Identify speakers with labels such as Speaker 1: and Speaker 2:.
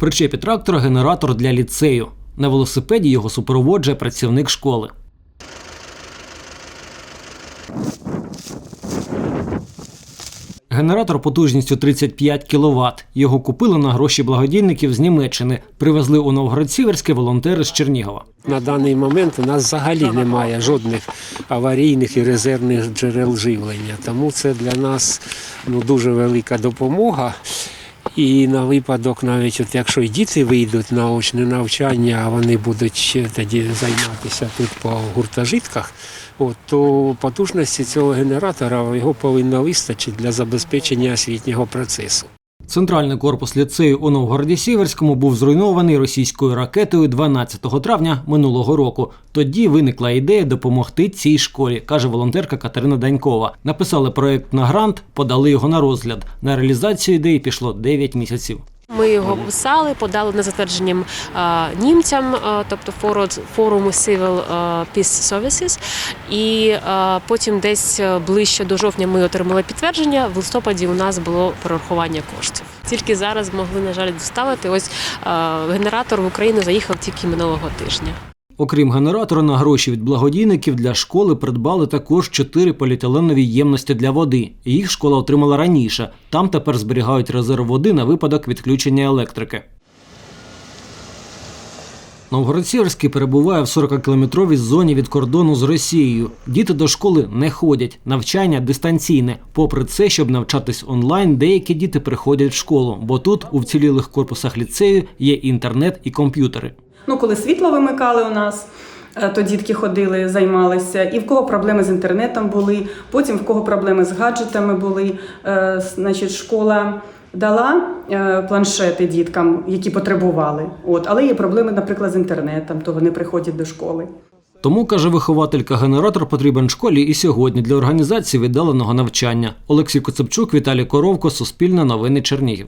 Speaker 1: Причепі трактора генератор для ліцею. На велосипеді його супроводжує працівник школи. Генератор потужністю 35 кВт. Його купили на гроші благодійників з Німеччини. Привезли у Новгород-Сіверське волонтери з Чернігова.
Speaker 2: На даний момент у нас взагалі немає жодних аварійних і резервних джерел живлення. Тому це для нас ну, дуже велика допомога. І на випадок, навіть от якщо і діти вийдуть на очне навчання, а вони будуть ще тоді займатися тут по гуртожитках, от, то потужності цього генератора його повинно вистачити для забезпечення освітнього процесу.
Speaker 1: Центральний корпус ліцею у Новгороді Сіверському був зруйнований російською ракетою 12 травня минулого року. Тоді виникла ідея допомогти цій школі, каже волонтерка Катерина Данькова. Написали проект на грант, подали його на розгляд. На реалізацію ідеї пішло 9 місяців.
Speaker 3: Ми його писали, подали на затвердженням е, німцям, е, тобто фору- форуму Civil е, Peace Services. І потім десь ближче до жовтня ми отримали підтвердження. В листопаді у нас було перерахування коштів. Тільки зараз могли, на жаль, доставити. Ось генератор в Україну заїхав тільки минулого тижня.
Speaker 1: Окрім генератора, на гроші від благодійників для школи придбали також чотири поліетиленові ємності для води. Їх школа отримала раніше. Там тепер зберігають резерв води на випадок відключення електрики. Новгород-Сіверський перебуває в 40-кілометровій зоні від кордону з Росією. Діти до школи не ходять, навчання дистанційне. Попри це, щоб навчатись онлайн, деякі діти приходять в школу, бо тут, у вцілілих корпусах ліцею, є інтернет і комп'ютери.
Speaker 4: Ну, коли світло вимикали у нас, е, то дітки ходили, займалися. І в кого проблеми з інтернетом були, потім в кого проблеми з гаджетами були. Е, Значить, школа дала е, планшети діткам, які потребували. От, але є проблеми, наприклад, з інтернетом, то вони приходять до школи.
Speaker 1: Тому, каже вихователька, генератор потрібен школі і сьогодні для організації віддаленого навчання. Олексій Коцепчук, Віталій Коровко, Суспільне новини Чернігів.